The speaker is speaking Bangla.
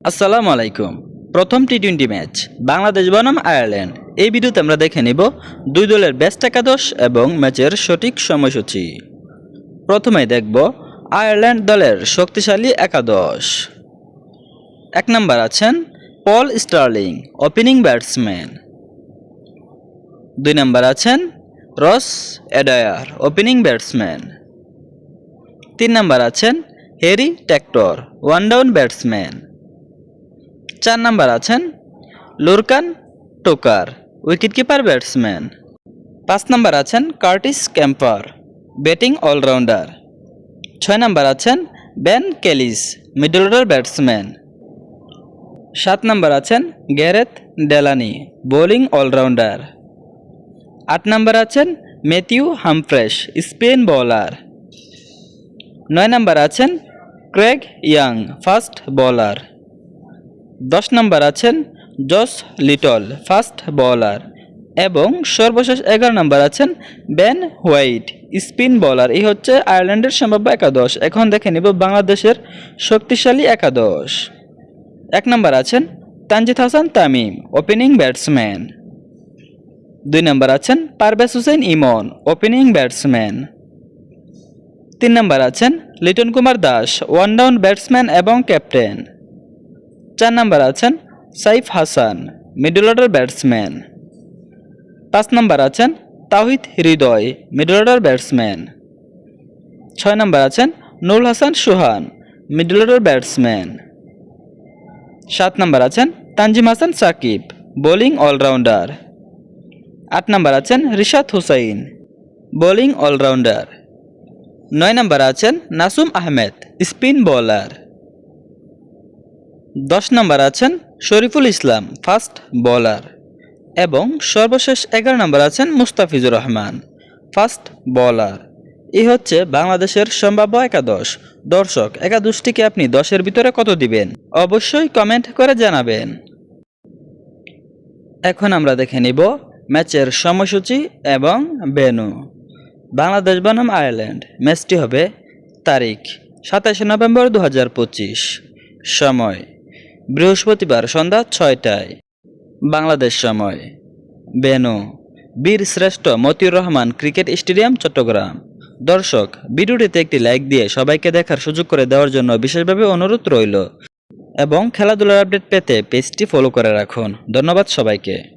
আসসালামু আলাইকুম। প্রথম টি টোয়েন্টি ম্যাচ বাংলাদেশ বনাম আয়ারল্যান্ড। এই ভিডিওতে আমরা দেখে নিব দুই দলের বেস্ট একাদশ এবং ম্যাচের সঠিক সময়সূচি। প্রথমে দেখব আয়ারল্যান্ড দলের শক্তিশালী একাদশ। এক নম্বর আছেন পল স্টার্লিং ওপেনিং ব্যাটসম্যান দুই নম্বর আছেন রস এডায়ার ওপেনিং ব্যাটসম্যান তিন নম্বর আছেন হেরি ট্যাক্টর ওয়ান ডাউন ব্যাটসম্যান চার নম্বর আছেন লুরকান টোকার উইকেটকিপার ব্যাটসম্যান। পাঁচ নম্বর আছেন কার্টিস ক্যাম্পার, ব্যাটিং অলরাউন্ডার। ছয় নম্বর আছেন Ben Kallis, middle order batsman. সাত নম্বর আছেন গ্যারেথ ডেলানি, বোলিং অলরাউন্ডার। আট নম্বর আছেন ম্যাথিউ হামফ্রেশ, স্পেন বোলার। নয় নম্বর আছেন ক্রেগ ইয়াং, ফাস্ট বোলার। দশ নম্বর আছেন জস লিটল, ফাস্ট বোলার, এবং সর্বশেষ এগারো নম্বর আছেন বেন হোয়াইট, স্পিন বলার। এই হচ্ছে আয়ারল্যান্ডের সম্ভাব্য একাদশ। এখন দেখে নিব বাংলাদেশের শক্তিশালী একাদশ। এক নম্বর আছেন তানজিদ হাসান তামিম, ওপেনিং ব্যাটসম্যান। দুই নম্বর আছেন পারভেজ হোসেন ইমন, ওপেনিং ব্যাটসম্যান। তিন নম্বর আছেন Liton Kumar Das, one down batsman এবং ক্যাপ্টেন। চার নম্বর আছেন Saif Hasan middle order batsman পাঁচ নম্বর আছেন Towhid Hridoy middle order batsman ছয় নম্বর আছেন Nurul Hasan Sohan middle order batsman সাত নম্বর আছেন তানজিম হাসান সাকিব বোলিং অলরাউন্ডার আট নম্বর আছেন রিশাদ হুসাইন বোলিং অলরাউন্ডার নয় নম্বর আছেন নাসুম আহমেদ স্পিন বোলার দশ নম্বর আছেন শরীফুল ইসলাম ফাস্ট বোলার এবং সর্বশেষ এগারো নম্বর আছেন মুস্তাফিজুর রহমান ফাস্ট বোলার এই হচ্ছে বাংলাদেশের সম্ভাব্য একাদশ। দর্শক, একাদশটিকে আপনি দশের ভিতরে কত দিবেন? অবশ্যই কমেন্ট করে জানাবেন। এখন আমরা দেখে নিব ম্যাচের সময়সূচি এবং বেনু বাংলাদেশ বনাম আয়ারল্যান্ড, ম্যাচটি হবে তারিখ সাতাশে নভেম্বর দু হাজার পঁচিশ। সময়। বৃহস্পতিবার সন্ধ্যা ছয়টায়। বাংলাদেশ সময়। বেনু বীর শ্রেষ্ঠ মতিউর রহমান ক্রিকেট স্টেডিয়াম, চট্টগ্রাম। দর্শক, ভিডিওটিতে একটি লাইক দিয়ে সবাইকে দেখার সুযোগ করে দেওয়ার জন্য বিশেষভাবে অনুরোধ রইল। এবং খেলাধুলার আপডেট পেতে পেজটি ফলো করে রাখুন। ধন্যবাদ সবাইকে।